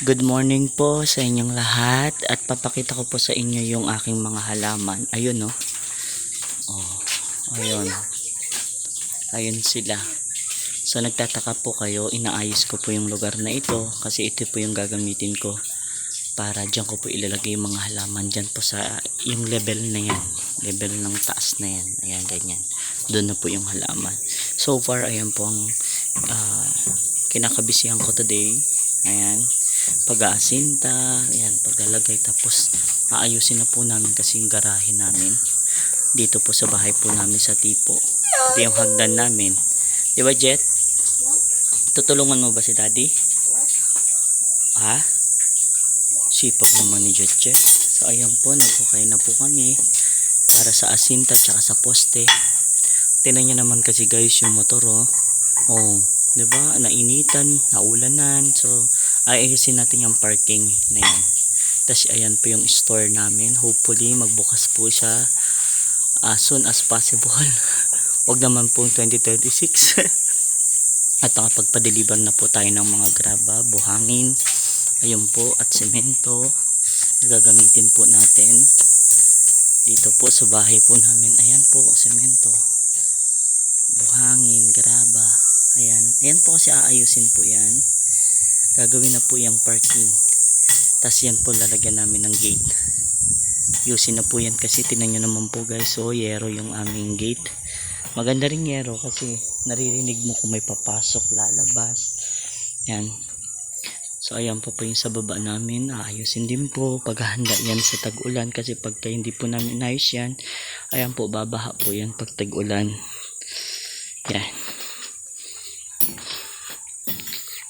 Good morning po sa inyong lahat at papakita ko po sa inyo yung aking mga halaman. Ayun no. Oh, ayun. Ayun sila. So nagtataka po kayo, inaayos ko po yung lugar na ito kasi ito po yung gagamitin ko para diyan ko po ilalagay yung mga halaman diyan po sa yung level na yan. Level ng taas na yan. Ayan, ganyan. Doon na po yung halaman. So far, ayan po ang ah, kinakabisihan ko today. Ayan pag-aasinta, ayan, paglalagay. Tapos aayusin na po namin kasi yung garahe namin. Dito po sa bahay po namin sa tipo. Ito yung hagdan namin. Di ba Jet? tutulungan mo ba si daddy? ha? sipag naman ni Jet Jet. So ayan po nagkukay na po kami para sa asinta tsaka sa poste. Tinan nyo naman kasi guys yung motor oh. Oh di ba? Nainitan naulanan so ayusin natin yung parking na yan. Tapos ayan po yung store namin. Hopefully magbukas po siya as soon as possible. Wag naman po 2026 at nakapagpa-deliver na po tayo ng mga graba buhangin ayun po at semento. Gagamitin po natin dito po sa bahay po namin. Ayan po semento buhangin graba. Ayan. Ayan po kasi aayusin po yan gagawin na po yung parking. Tas yan po lalagyan namin ng gate. Yusin na po yan kasi tinan nyo naman po guys. So yero yung aming gate. Maganda rin yero kasi naririnig mo kung may papasok lalabas. Yan. So ayan po po yung sa baba namin. Aayusin din po. Paghahanda yan sa tag-ulan kasi pagka hindi po namin ayos yan ayan po babaha po yan pag tag-ulan. Yan.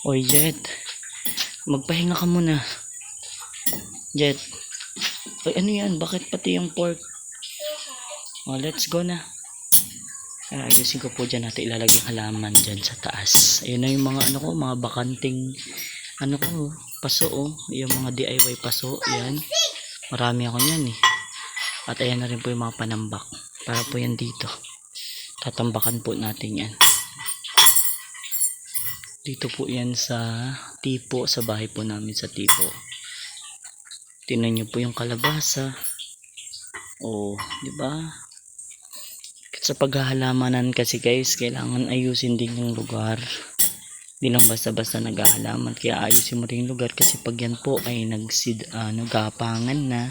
Oy, Jet. Magpahinga ka muna. Jet. Oy, ano yan? Bakit pati yung pork? Oh, let's go na. Ah, ayusin ko po dyan natin ilalagay yung halaman dyan sa taas. Ayun na yung mga ano ko, mga bakanting ano ko, paso oh. Yung mga DIY paso, yan. Marami ako yan eh. At ayan na rin po yung mga panambak. Para po yan dito. Tatambakan po natin yan. Dito po yan sa tipo, sa bahay po namin sa tipo. Tingnan nyo po yung kalabasa. Oh, di ba? Sa paghahalaman kasi guys, kailangan ayusin din yung lugar. Di lang basta-basta naghahalaman. Kaya ayusin mo rin yung lugar kasi pag yan po ay nagsid, uh, nagapangan na,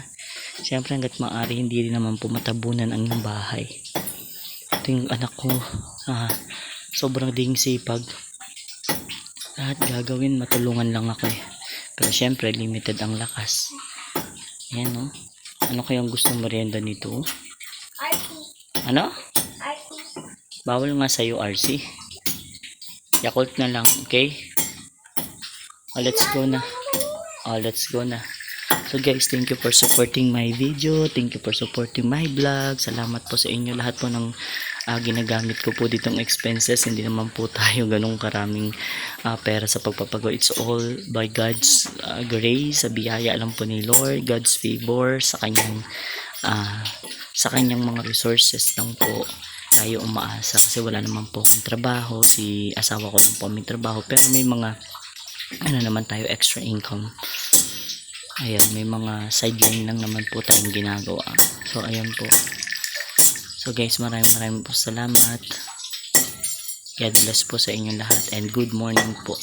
siyempre hanggat maaari hindi rin naman po matabunan ang bahay. Ito yung anak ko, ah, sobrang ding sipag lahat gagawin matulungan lang ako eh. Pero syempre limited ang lakas. Yan no ano kayang gusto merienda nito? Ano? Bawal nga sa'yo RC Yakult na lang okay? Oh, let's go na. Oh, let's go na. So guys, thank you for supporting my video. Thank you for supporting my vlog. Salamat po sa inyo lahat po ng uh, ginagamit ko po ditong expenses. Hindi naman po tayo ganong karaming uh, pera sa pagpapago. It's all by God's uh, grace, sa biyaya lang po ni Lord, God's favor, sa kanyang uh, sa kanyang mga resources lang po tayo umaasa. Kasi wala naman po akong trabaho. Si asawa ko lang po may trabaho. Pero may mga ano naman tayo extra income. Ayan may mga sideline lang naman po tayong ginagawa. So ayan po so guys maraming maraming po salamat. God bless po sa inyong lahat and good morning po